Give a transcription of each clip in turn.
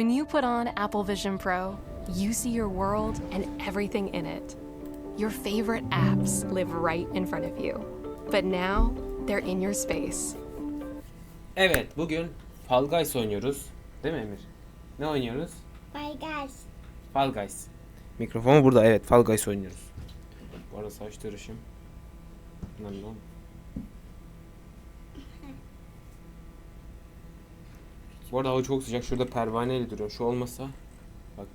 When you put on Apple Vision Pro, you see your world and everything in it. Your favorite apps live right in front of you. But now, they're in your space. Evet bugün Fall Guys oynuyoruz. Değil mi Emir? Ne oynuyoruz? Bye guys. Fall Guys. Mikrofonu burada evet Fall Guys oynuyoruz. Bu arada saç tarışım. Lan lan. Bu arada hava çok sıcak. Şurada pervaneyle duruyor. Şu olmasa bak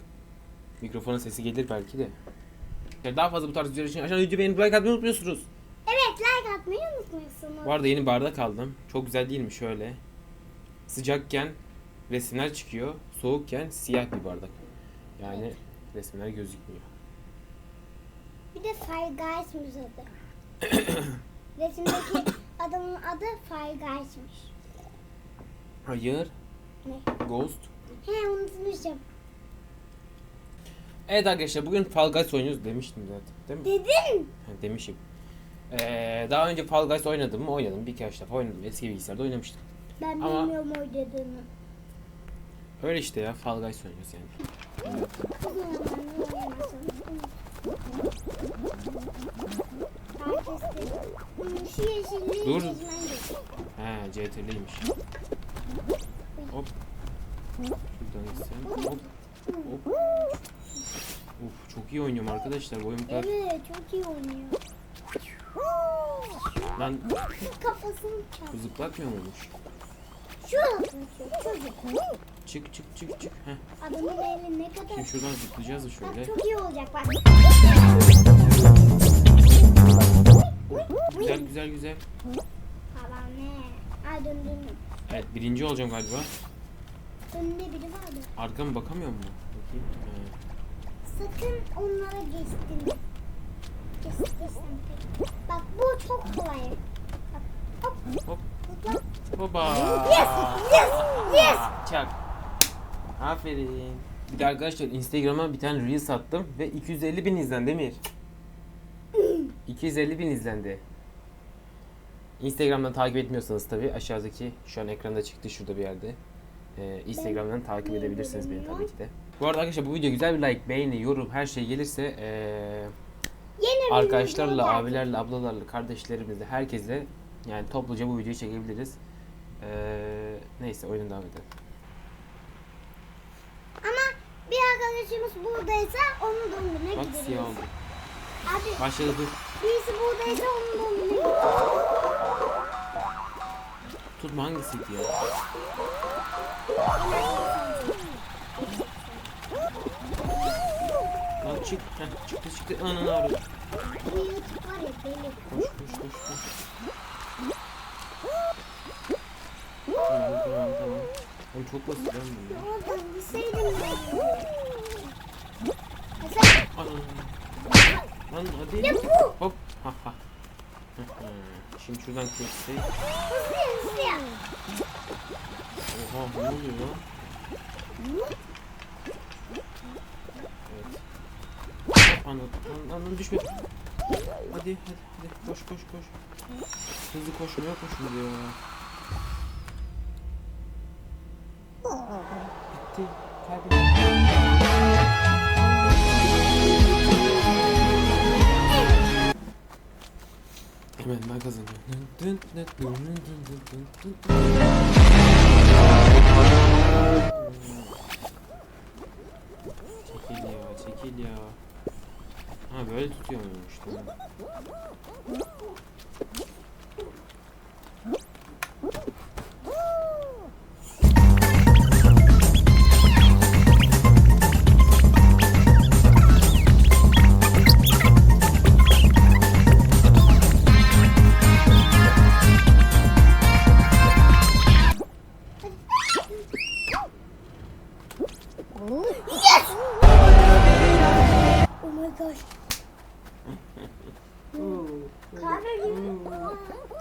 mikrofonun sesi gelir belki de. Ya Daha fazla bu tarz videolar için aşağıdan videoyu beğenip like atmayı unutmuyorsunuz. Evet like atmayı unutmuyorsunuz. Bu arada yeni bardak aldım. Çok güzel değil mi şöyle? Sıcakken resimler çıkıyor. Soğukken siyah bir bardak. Yani resimler gözükmüyor. Bir de Fire Guys müzede. Resimdeki adamın adı Fire Guys'mış. Hayır. Ne? Ghost. He unutmuşum. Evet arkadaşlar bugün Fall Guys oynuyoruz demiştim zaten. Değil mi? Dedin. Demişim. Ee, daha önce Fall Guys oynadım mı? Oynadım. Birkaç defa oynadım. Eski bilgisayarda oynamıştım. Ben Ama- bilmiyorum oynadığını. Öyle işte ya Fall Guys oynuyoruz yani. Hmm, Dur. He CTRL'ymiş. Hop. Şuradan gitsen. Hop. Hop. Uf çok iyi oynuyorum arkadaşlar. Bu kadar. Evet çok iyi oynuyor. Lan Kafasını çarp. bu zıplatmıyor muymuş? Çarp çocuk. Çık çık çık çık. Heh. Adamın eli ne kadar... Şimdi şuradan zıplayacağız da Bak şöyle. çok iyi olacak bak. Güzel güzel güzel. Falan ne? Ay dön dön. Evet birinci olacağım galiba. Önünde biri vardı. Arkama bakamıyor mu? Bakayım. He. Sakın onlara geçtin. Pek. Bak bu çok kolay. Bak hop. Hop. Zıpla. Yes! Yes! Yes! Çak. Aferin. Bir de arkadaşlar Instagram'a bir tane Reels attım ve 250 bin izlendi Emir. 250 bin izlendi. Instagram'dan takip etmiyorsanız tabi aşağıdaki şu an ekranda çıktı şurada bir yerde. Ee, Instagram'dan takip edebilirsiniz beni tabii ki de. Bu arada arkadaşlar bu video güzel bir like, beğeni, yorum her şey gelirse ee, bir arkadaşlarla, abilerle, ablalarla, kardeşlerimizle herkesle yani topluca bu videoyu çekebiliriz. Ee, neyse oyuna devam edelim. Ama bir arkadaşımız buradaysa onun doğum gününe Bak gideriz. siyah oldu. Abi Başladı dur. birisi buradaysa onun doğum gününe gideriz. Tutma hangisiydi ya? Lan çık. Heh, çıktı çıktı. Ananı arıyor. Koş koş koş koş. Tamam tamam tamam. Oğlum çok basit lan bu ya. Ananı. Lan hadi. Hop. Ha ha. Şimdi şuradan kessek. Hızlı hızlı. Oha ne oluyor lan? Evet. Anam, anam düşme. Hadi hadi hadi koş koş koş. Hızlı koşmaya koşun diyor ya. Bitti. Kaybettim. Hemen ben kazanıyorum. Ya, çekil ya. Ha böyle tutuyor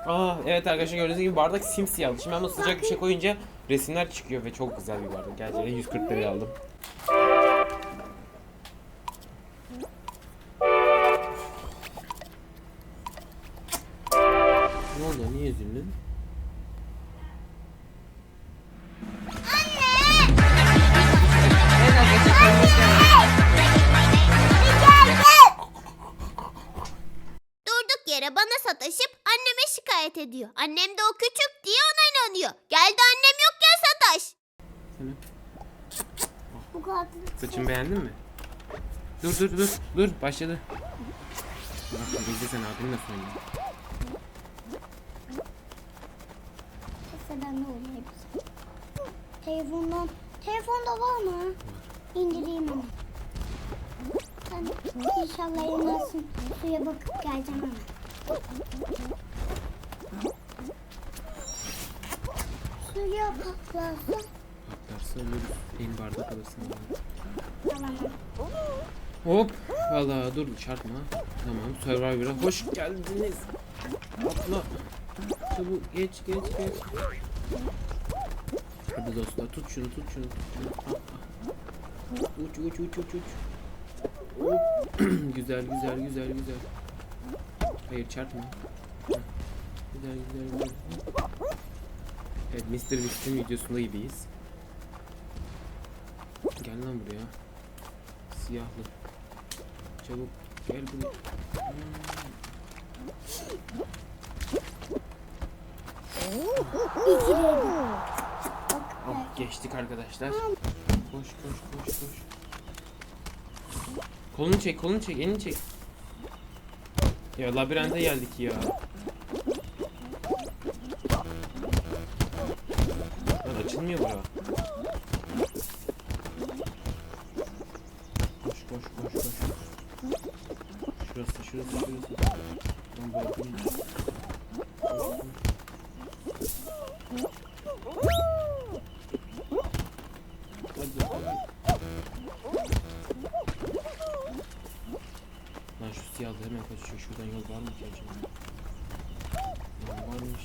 Aa evet arkadaşlar gördüğünüz gibi bardak simsiyah. Şimdi ben bunu sıcak bir şey koyunca resimler çıkıyor ve çok güzel bir bardak. Gerçekten 140 liraya aldım. Ne oldu? Niye üzüldün? Şikayet ediyor. Annem de o küçük diye ona inanıyor. Geldi annem yokken sataş. Sana. Bu kadar. Saçımı beğendin mi? Dur dur dur dur başladı. Bak izle sen abin nasıl oynuyor. Ben oynayayım. Telefondan. Telefonda var mı? İndireyim onu. Sen inşallah yenersin. Suya bakıp geleceğim hemen. Suya patlarsa Patlarsa ölürüz. En bardak alırsın. tamam. Hop. Vallahi dur çarpma. Tamam Survivor'a hoş geldiniz. Atla. Çabuk geç geç geç. Hadi dostlar tut şunu tut şunu tut şunu. Ah, ah. Uç uç uç uç uç. Güzel güzel güzel güzel. Hayır çarpma. Güzel güzel. Hop. Evet Mr. Beast'in videosunda gibiyiz. Gel lan buraya. Siyahlı. Çabuk gel buraya. Oh, geçtik arkadaşlar. Koş koş koş koş. Kolunu çek, kolunu çek, elini çek. Ya labirente geldik ya. Lan açılmıyor bura. Koş koş koş koş. Şurası şurası şurası. Lan bırakın. Hadi. Siyahlı hemen kaçıyor. Şuradan yol var mı ki acaba? Lan varmış.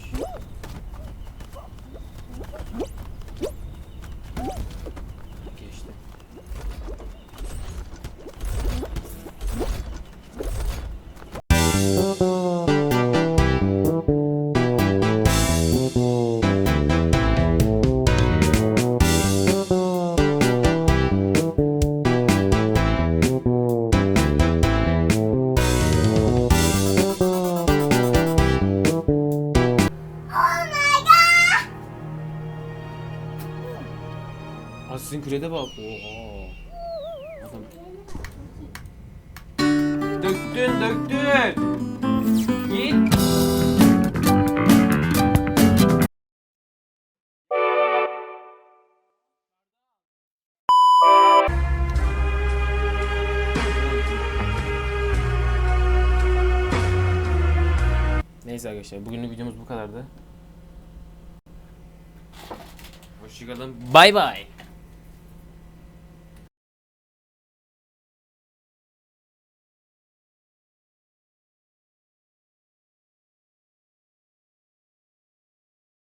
Geçti. Assassin's Creed'e bak. Oha. Adam. Döktün döktün. Git. Neyse arkadaşlar bugünlük videomuz bu kadardı. Hoşçakalın. Bay bay.